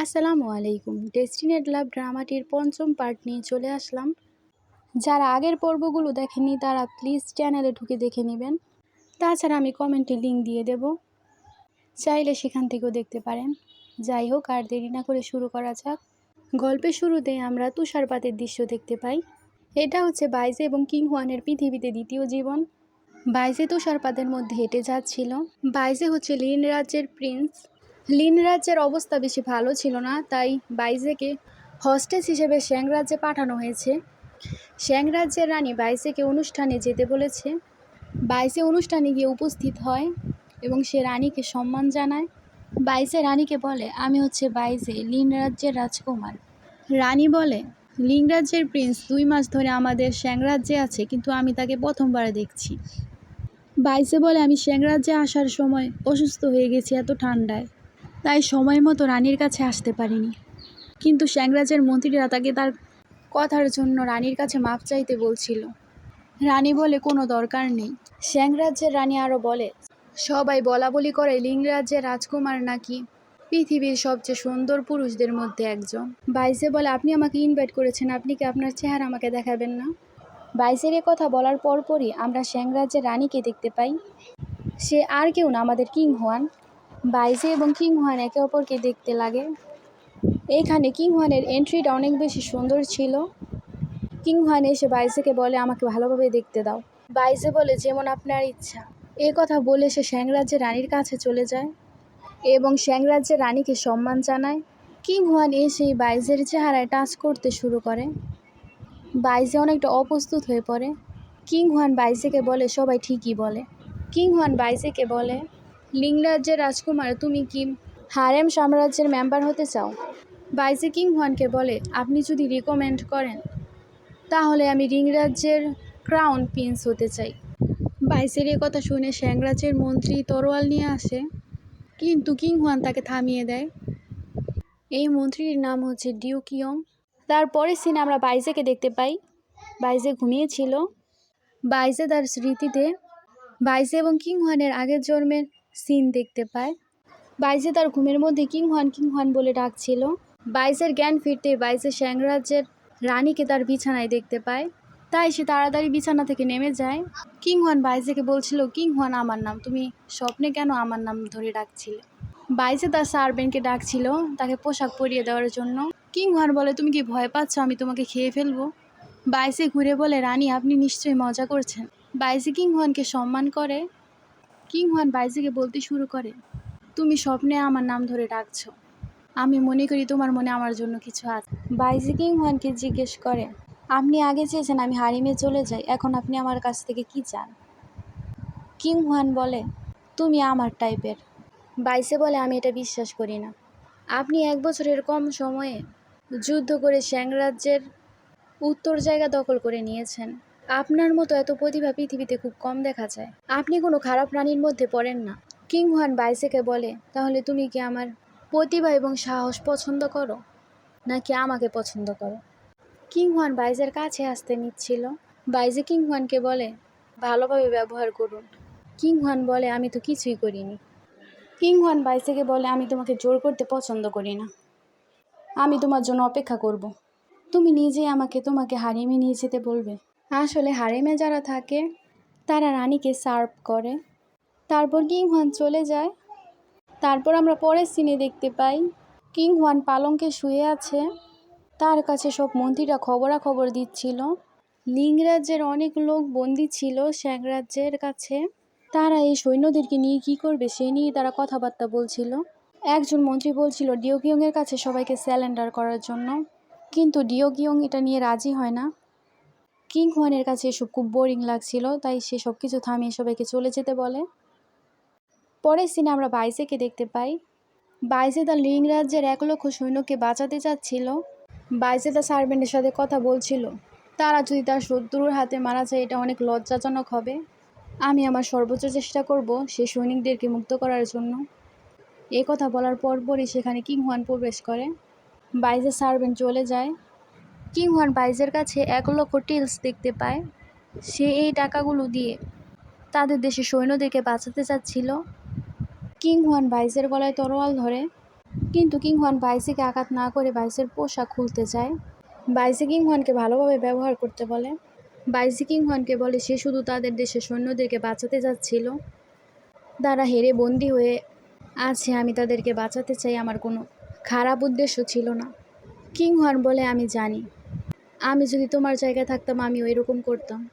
আসসালামু আলাইকুম। ডেস্টিনেট লাভ ড্রামাটির পঞ্চম পার্ট নিয়ে চলে আসলাম। যারা আগের পর্বগুলো দেখেনি, তারা প্লিজ চ্যানেলে ঢুকে দেখে নেবেন। তাছাড়া আমি কমেন্টে লিঙ্ক দিয়ে দেব। চাইলে সেখান থেকেও দেখতে পারেন। যাই হোক, আর দেরি না করে শুরু করা যাক। গল্পের শুরুতে আমরা তুষারপাতের দৃশ্য দেখতে পাই। এটা হচ্ছে বাইজে এবং কিং হোয়ানের পৃথিবীতে দ্বিতীয় জীবন। বাইজে তুষারপাতের মধ্যে হেঁটে যাচ্ছিল। বাইজে হচ্ছে লিন রাজ্যের প্রিন্স লিন রাজ্যের অবস্থা বেশি ভালো ছিল না, তাই বাইজেকে হস্টেস হিসেবে শ্যাং রাজ্যে পাঠানো হয়েছে। শ্যাং রাজ্যের রানী বাইজেকে অনুষ্ঠানে যেতে বলেছে। বাইসে অনুষ্ঠানে গিয়ে উপস্থিত হয় এবং সে রানীকে সম্মান জানায়। বাইজে রানীকে বলে, আমি হচ্ছে বাইজে, লিন রাজ্যের রাজকুমার। রানী বলে লিং রাজ্যের প্রিন্স দুই মাস ধরে আমাদের শ্যাং রাজ্যে আছে, কিন্তু আমি তাকে প্রথমবার দেখছি। বাইসে বলে, আমি শ্যাং রাজ্যে আসার সময় অসুস্থ হয়ে গেছি এত ঠান্ডায়। তাই সময় মতো রানীর কাছে আসতে পারিনি। কিন্তু শ্যাংরাজের মন্ত্রীরা তাকে তার কথার জন্য রানীর কাছে মাপ চাইতে বলছিল। রানী বলে, কোনো দরকার নেই। শ্যাংরাজ্যের রানী আরও বলে, সবাই বলা বলি করে লিঙ্গরাজ্যের রাজকুমার নাকি পৃথিবীর সবচেয়ে সুন্দর পুরুষদের মধ্যে একজন? বাইসে বলে, আপনি আমাকে ইনভাইট করেছেন, আপনি কি আপনার চেহারা আমাকে দেখাবেন না? বাইসের এ কথা বলার পরপরই আমরা শ্যাংরাজ্যের রানীকে দেখতে পাই। সে আর কেউ না, আমাদের কিং হোয়ান। বাইজে এবং কিং হোয়ান একে অপরকে দেখতে লাগে। এইখানে কিং হোয়ানের এন্ট্রিটা অনেক বেশি সুন্দর ছিল। কিং হোয়ান এসে বাইজেকে বলে, আমাকে ভালোভাবে দেখতে দাও। বাইজে বলে, যেমন আপনার ইচ্ছা। এ কথা বলে সে শ্যাংরাজ্যের রানীর কাছে চলে যায় এবং শ্যাংরাজ্যের রানীকে সম্মান জানায়। কিং হোয়ান এসে বাইজের চেহারায় টাচ করতে শুরু করে। বাইজে অনেকটা অপ্রস্তুত হয়ে পড়ে। কিং হোয়ান বাইজেকে বলে, সবাই ঠিকই বলে। কিং হোয়ান বাইজেকে বলে লিংরাজ্যের রাজকুমার, তুমি কি হারেম সাম্রাজ্যের মেম্বার হতে চাও? বাইজে কিং হোয়ানকে বলে, আপনি যদি রিকমেন্ড করেন, তাহলে আমি রিংরাজ্যের ক্রাউন প্রিন্স হতে চাই। বাইসের এ কথা শুনে শ্যাংরাজ্যের মন্ত্রী তরোয়াল নিয়ে আসে, কিন্তু কিং হোয়ান তাকে থামিয়ে দেয়। এই মন্ত্রীর নাম হচ্ছে ডিউকিয়ং তারপরে সিনে আমরা বাইজেকে দেখতে পাই। বাইজে ঘুমিয়েছিল। বাইজে তার স্মৃতিতে, বাইজে এবং কিং হোয়ানের আগের জন্মের সিন দেখতে পায়। বাইজে তার ঘুমের মধ্যে কিং হন কিং হন বলে ডাকছিল। বাইজের জ্ঞান ফিরতে বাইজে শ্যাংরাজ্যের রানীকে তার বিছানায় দেখতে পায়। তাই সে তাড়াতাড়ি বিছানা থেকে নেমে যায়। কিং হন বাইজেকে বলছিল, কিং হন আমার নাম। তুমি স্বপ্নে কেন আমার নাম ধরে ডাকছিলে? বাইজে তার সার্ভেন্টকে ডাকছিল তাকে পোশাক পরিয়ে দেওয়ার জন্য। কিং হন বলে, তুমি কি ভয় পাচ্ছ? আমি তোমাকে খেয়ে ফেলব। বাইসে ঘুরে বলে, রানী, আপনি নিশ্চয়ই মজা করছেন। বাইজে কিং হনকে সম্মান করে। কিং হোয়ান বাইজিকে বলতে শুরু করে, তুমি স্বপ্নে আমার নাম ধরে ডাকছো। আমি মনে করি তোমার মনে আমার জন্য কিছু আছে। বাইজি কিং হোয়ানকে জিজ্ঞেস করে, আপনি আগে চেয়েছেন আমি হারিমে চলে যাই, এখন আপনি আমার কাছ থেকে কি চান? কিং হোয়ান বলে, তুমি আমার টাইপের। বাইসে বলে, আমি এটা বিশ্বাস করি না। আপনি এক বছরের কম সময়ে যুদ্ধ করে শ্যাংরাজ্যের উত্তর জায়গা দখল করে নিয়েছেন। আপনার মতো এত প্রতিভা পৃথিবীতে খুব কম দেখা যায়। আপনি কোনো খারাপ প্রাণীর মধ্যে পড়েন না। কিং হোয়ান বাইসেকে বলে, তাহলে তুমি কি আমার প্রতিভা এবং সাহস পছন্দ করো, নাকি আমাকে পছন্দ করো? কিং হোয়ান বাইজের কাছে আসতে নিচ্ছিল। বাইজে কিং হোয়ানকে বলে, ভালোভাবে ব্যবহার করুন। কিং হোয়ান বলে, আমি তো কিছুই করিনি। কিং হোয়ান বাইসেকে বলে, আমি তোমাকে জোর করতে পছন্দ করি না। আমি তোমার জন্য অপেক্ষা করব। তুমি নিজেই আমাকে তোমাকে হারিয়ে নিয়ে যেতে বলবে। আসলে হারেমে যারা থাকে, তারা রানীকে সার্ভ করে। তারপর কিং হোয়ান চলে যায়। তারপর আমরা পরের সিনে দেখতে পাই, কিং হোয়ান পালঙ্কে শুয়ে আছে। তার কাছে সব মন্ত্রীরা খবরাখবর দিচ্ছিল। লিংরাজ্যের অনেক লোক বন্দি ছিল শ্যাংরাজ্যের কাছে। তারা এই সৈন্যদেরকে নিয়ে কি করবে সে নিয়ে তারা কথাবার্তা বলছিল। একজন মন্ত্রী বলছিল ডিওকিয়ংয়ের কাছে সবাইকে স্যালেন্ডার করার জন্য। কিন্তু ডিওকিয়ং এটা নিয়ে রাজি হয় না। কিং হোয়ানের কাছে এসব খুব বোরিং লাগছিল, তাই সে সব কিছু থামিয়ে সবাইকে চলে যেতে বলে। পরের সিনে আমরা বাইজেকে দেখতে পাই। বাইজে তার লিং রাজ্যের এক লক্ষ সৈন্যকে বাঁচাতে চাচ্ছিল। বাইজে দা সার্ভেন্টের সাথে কথা বলছিল, তারা যদি তার শত্রুর হাতে মারা যায়, এটা অনেক লজ্জাজনক হবে। আমি আমার সর্বোচ্চ চেষ্টা করব সে সৈনিকদেরকে মুক্ত করার জন্য। এ কথা বলার পরপরই সেখানে কিং হোয়ান প্রবেশ করে। বাইজে সার্ভেন্ট চলে যায়। কিং হোয়ান বাইজের কাছে এক লক্ষ টিলস দেখতে পায়। সে এই টাকাগুলো দিয়ে তাদের দেশে সৈন্যদেরকে বাঁচাতে চাচ্ছিল। কিং হোয়ান বাইজের গলায় তরোয়াল ধরে। কিন্তু কিংহোয়ান বাইসিকে আঘাত না করে বাইসের পোশাক খুলতে চায়। বাইসি কিংহোয়ানকে ভালোভাবে ব্যবহার করতে বলে। বাইসি কিংহোয়ানকে বলে, সে শুধু তাদের দেশের সৈন্যদেরকে বাঁচাতে যাচ্ছিল তারা হেরে বন্দি হয়ে আছে, আমি তাদেরকে বাঁচাতে চাই, আমার কোনো খারাপ উদ্দেশ্য ছিল না। কিংহোয়ান বলে, আমি জানি। আমি যদি তোমার জায়গায় থাকতাম, আমিও এরকম করতাম।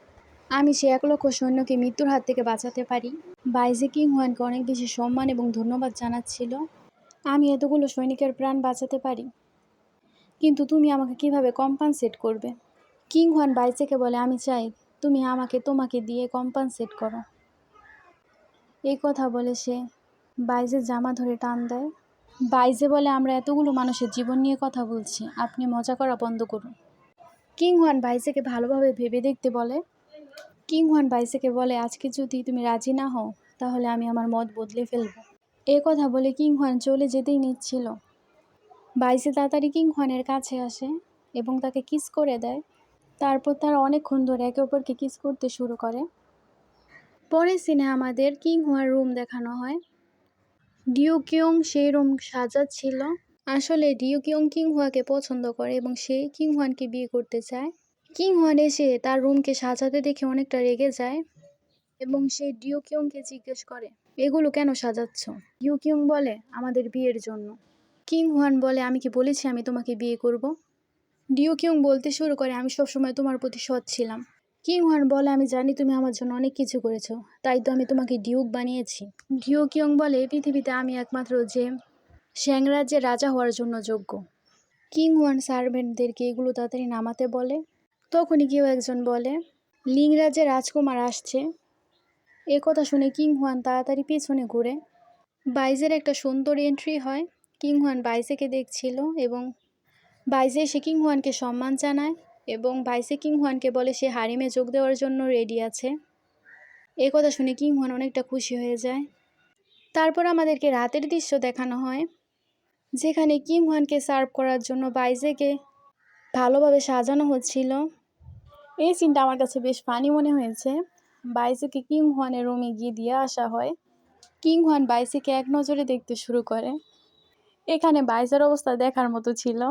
আমি সে এক লক্ষ সৈন্যকে মৃত্যুর হাত থেকে বাঁচাতে পারি। বাইজে কিংহোয়ানকে অনেক বেশি সম্মান এবং ধন্যবাদ জানাচ্ছিল। আমি এতগুলো সৈনিকের প্রাণ বাঁচাতে পারি। কিন্তু তুমি আমাকে কীভাবে কম্পানসেট করবে? কিংহোয়ান বাইজেকে বলে, আমি চাই তুমি আমাকে, তোমাকে দিয়ে কম্পানসেট করো। এই কথা বলে সে বাইজের জামা ধরে টান দেয়। বাইজে বলে, আমরা এতগুলো মানুষের জীবন নিয়ে কথা বলছি। আপনি মজা করা বন্ধ করুন। কিংহোয়ান বাইজেকে ভালোভাবে ভেবে দেখতে বলে। কিং কিংহোয়ান বাইজেকে বলে, আজকে যদি তুমি রাজি না হও, তাহলে আমি আমার মত বদলে ফেলব। এ কথা বলে কিংহোয়ান চলে যেতেই নিচ্ছিল। বাইসে তাড়াতাড়ি কিং কিংহোয়ানের কাছে আসে এবং তাকে কিস করে দেয়। তারপর তারা অনেকক্ষণ ধরে একে অপরকে কিস করতে শুরু করে। পরের সিনে আমাদের কিং কিংহোয়ার রুম দেখানো হয়। ডিউ কিয়ং সেই রুম সাজাচ্ছিল। আসলে ডিউ কিয়ং কিংহুয়াকে পছন্দ করে এবং সে কিংহুয়ানকে বিয়ে করতে চায়। কিংহুয়ান এসে তার রুমকে সাজাতে দেখে অনেকটা রেগে যায় এবং সে ডিউ কিয়ংকে জিজ্ঞেস করে, এগুলো কেন সাজাচ্ছ? ডিউ কিয়ং বলে, আমাদের বিয়ের জন্য। কিং কিংহুয়ান বলে, আমি কি বলেছি আমি তোমাকে বিয়ে করব? ডিউ কিয়ং বলতে শুরু করে, আমি সবসময় তোমার প্রতি সৎ ছিলাম। কিংহুয়ান বলে, আমি জানি তুমি আমার জন্য অনেক কিছু করেছ, তাই তো আমি তোমাকে ডিউক বানিয়েছি। ডিউ কিয়ং বলে পৃথিবীতে আমি একমাত্র যে শ্যাং রাজ্যের রাজা হওয়ার জন্য যোগ্য। কিংহুয়ান সার্ভেন্টদেরকে এগুলো তাড়াতাড়ি নামাতে বলে। তখনই কেউ একজন বলে লিং রাজ্যের রাজকুমার আসছে। এ কথা শুনে কিং হুয়ান তাড়াতাড়ি পিছনে ঘুরে। বাইজের একটা সুন্দর এন্ট্রি হয়। কিং হুয়ান বাইজেকে দেখছিল এবং বাইজে এসে কিংহুয়ানকে সম্মান জানায় এবং বাইসে কিং হুয়ানকে বলে সে হারিমে যোগ দেওয়ার জন্য রেডি আছে। এ কথা শুনে কিং হুয়ান অনেকটা খুশি হয়ে যায়। তারপর আমাদেরকে রাতের দৃশ্য দেখানো হয়। যেখানে কিংহুয়ানকে সার্ভ করার জন্য বাইজেকে ভালোভাবে সাজানো হচ্ছিল। এই সিনটা আমার কাছে বেশ ফানি মনে হয়েছে। বাইজেকে কিংহুয়ানের রুমে গিয়ে দিয়ে আসা হয়। কিংহুয়ান বাইসেকে এক নজরে দেখতে শুরু করে। এখানে বাইজের অবস্থা দেখার মতো ছিল।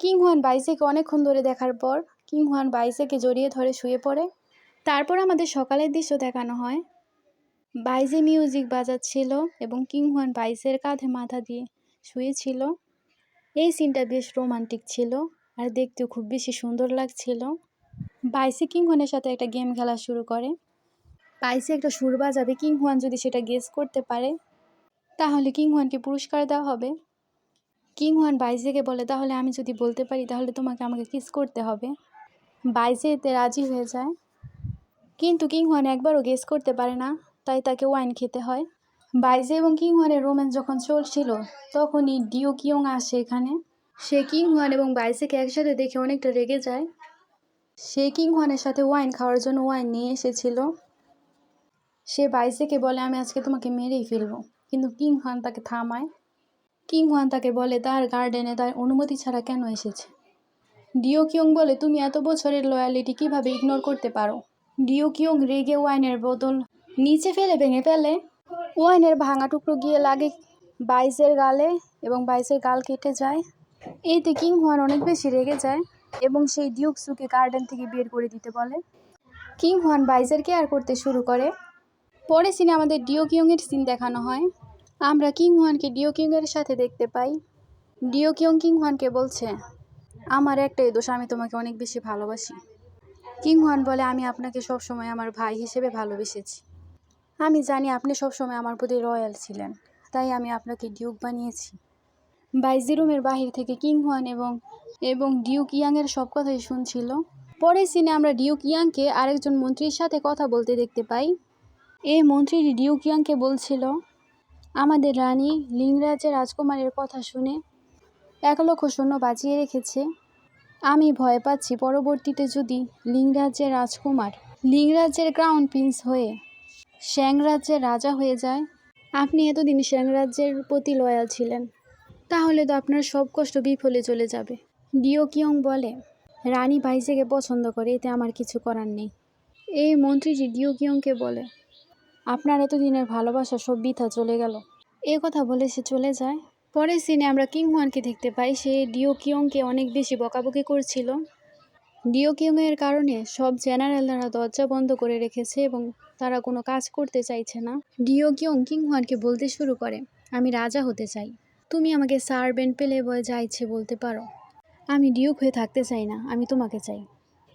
কিংহুয়ান বাইসেকে অনেকক্ষণ ধরে দেখার পর কিংহুয়ান বাইসেকে জড়িয়ে ধরে শুয়ে পড়ে। তারপর আমাদের সকালের দৃশ্য দেখানো হয়। বাইজে মিউজিক বাজাচ্ছিল এবং কিংহুয়ান বাইসের কাঁধে মাথা দিয়ে শুয়েছিল। এই সিনটা বেশ রোমান্টিক ছিল আর দেখতেও খুব বেশি সুন্দর লাগছিল। বাইসে কিংহুয়ানের সাথে একটা গেম খেলা শুরু করে। বাইসে একটা সুর বাজাবে কিংহুয়ান যদি সেটা গেস করতে পারে, তাহলে কিংহুয়ানকে পুরস্কার দেওয়া হবে। কিংহুয়ান বাইজেকে বলে, তাহলে আমি যদি বলতে পারি, তাহলে তোমাকে আমাকে কিস করতে হবে। বাইজে এতে রাজি হয়ে যায়। কিন্তু কিংহুয়ান একবারও গেস করতে পারে না, তাই তাকে ওয়াইন খেতে হয়। বাইজে এবং কিং কিংহুয়ানের রোম্যান্স যখন চলছিল, তখনই ডিও কিয়ং আসে এখানে। সে কিং কিংহুয়ান এবং বাইজেকে একসাথে দেখে অনেকটা রেগে যায়। সে কিং কিংহুয়ানের সাথে ওয়াইন খাওয়ার জন্য ওয়াইন নিয়ে এসেছিল। সে বাইজেকে বলে, আমি আজকে তোমাকে মেরেই ফেলব। কিন্তু কিংহুয়ান তাকে থামায়। কিংহুয়ান তাকে বলে, তার গার্ডেনে তার অনুমতি ছাড়া কেন এসেছে? ডিও কিয়ং বলে, তুমি এত বছরের লয়ালিটি কীভাবে ইগনোর করতে পারো? ডিও কিয়ং রেগে ওয়াইনের বোতল নিচে ফেলে, ভেঙে ফেলে। ওয়াইনের ভাঙা টুকরো গিয়ে লাগে বাইজের গালে এবং বাইজের গাল কেটে যায়। এতে কিংহুয়ান অনেক বেশি রেগে যায় এবং সেই ডিউকসুকে গার্ডেন থেকে বের করে দিতে বলে। কিংহুয়ান বাইজের কেয়ার করতে শুরু করে। পরে সিনে আমাদের ডিও কিয়ংয়ের সিন দেখানো হয়। আমরা কিংহুয়ানকে ডিও কিংয়ের সাথে দেখতে পাই। ডিও কিয়ং কিংহুয়ানকে বলছে, আমার একটাই দোষ, আমি তোমাকে অনেক বেশি ভালোবাসি। কিংহুয়ান বলে, আমি আপনাকে সবসময় আমার ভাই হিসেবে ভালোবেসেছি। আমি জানি আপনি সবসময় আমার প্রতি রয়্যাল ছিলেন, তাই আমি আপনাকে ডিউক বানিয়েছি। বাইজি রুমের বাহির থেকে কিংহুয়ান এবং এবং ডিউক ইয়াংয়ের সব কথাই শুনছিল। পরের সিনে আমরা ডিউক ইয়াংকে আরেকজন মন্ত্রীর সাথে কথা বলতে দেখতে পাই। এই মন্ত্রীটি ডিউক ইয়াংকে বলছিল, আমাদের রানী লিংরাজের রাজকুমারের কথা শুনে এক লক্ষ সৈন্য বাঁচিয়ে রেখেছে। আমি ভয় পাচ্ছি পরবর্তীতে যদি লিংরাজ্যের রাজকুমার লিংরাজ্যের ক্রাউন প্রিন্স হয়ে শ্যাং রাজ্যের রাজা হয়ে যায়। আপনি এতদিন শ্যাং রাজ্যের প্রতি লয়াল ছিলেন। তাহলে তো আপনার সব কষ্ট বিফলে চলে যাবে। ডিও কিয়ং বলে, রানী ভাইজেকে পছন্দ করে, এতে আমার কিছু করার নেই। এই মন্ত্রীটি ডিও কিয়ংকে বলে, আপনার এতদিনের ভালোবাসা সব বৃথা চলে গেল। এ কথা বলে সে চলে যায়। পরের সিনে আমরা কিংওয়ানকে দেখতে পাই, সে ডিও কিয়ংকে অনেক বেশি বকাবকি করছিল। ডিও কিয়ংয়ের কারণে সব জেনারেলরা দরজা বন্ধ করে রেখেছে এবং তারা কোনো কাজ করতে চাইছে না। ডিও কিয়ং কিংওয়ানকে বলতে শুরু করে, আমি রাজা হতে চাই। তুমি আমাকে সার্ভেন্ট পেলে বয় যা ইচ্ছে বলতে পারো। আমি ডিউক হয়ে থাকতে চাই না, আমি তোমাকে চাই।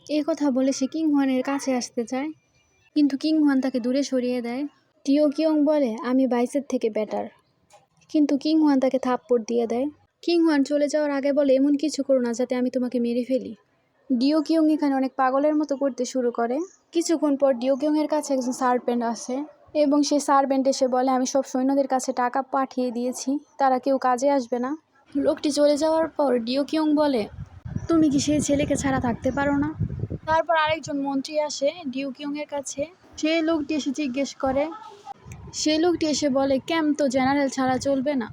এই কথা বলে সে কিংওয়ানের কাছে আসতে চায়, কিন্তু কিংওয়ান তাকে দূরে সরিয়ে দেয়। ডিও কিয়ং বলে, আমি বাইসের থেকে বেটার। কিন্তু কিংওয়ান তাকে থাপ্পড় দিয়ে দেয়। কিংওয়ান চলে যাওয়ার আগে বলে, এমন কিছু করো না যাতে আমি তোমাকে মেরে ফেলি। ডিও কিয়ং এখানে অনেক পাগলের মতো করতে শুরু করে। কিছুক্ষণ পর ডিও কিয়ং এর কাছে একজন সার্পেন্ট আসে এবং সেই সার্ভেন্ট এসে বলে, আমি সব সৈন্যদের কাছে টাকা পাঠিয়ে দিয়েছি, তারা কেউ কাজে আসবে না। লোকটি চলে যাওয়ার পর ডিও কিয়ং বলে, তুমি কি সেই ছেলেকে ছাড়া থাকতে পারো না? তারপর আরেকজন মন্ত্রী আসে এর কাছে। সেই লোকটি এসে জিজ্ঞেস করে সেই লোকটি এসে বলে, ক্যাম্প তো জেনারেল ছাড়া চলবে না।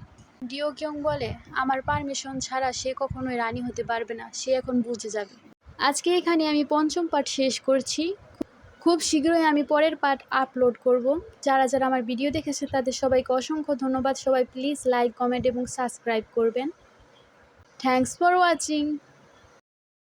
ডিও কিয়ং বলে, আমার পারমিশন ছাড়া সে কখনোই রানী হতে পারবে না, সে এখন বুঝে যাবে। আজকে এখানে আমি পঞ্চম পাঠ শেষ করছি। খুব শীঘ্রই আমি পরের পার্ট আপলোড করব। যারা যারা আমার ভিডিও দেখেছে, তাদের সবাইকে অসংখ্য ধন্যবাদ। সবাই প্লিজ লাইক কমেন্ট এবং সাবস্ক্রাইব করবেন। Thanks for watching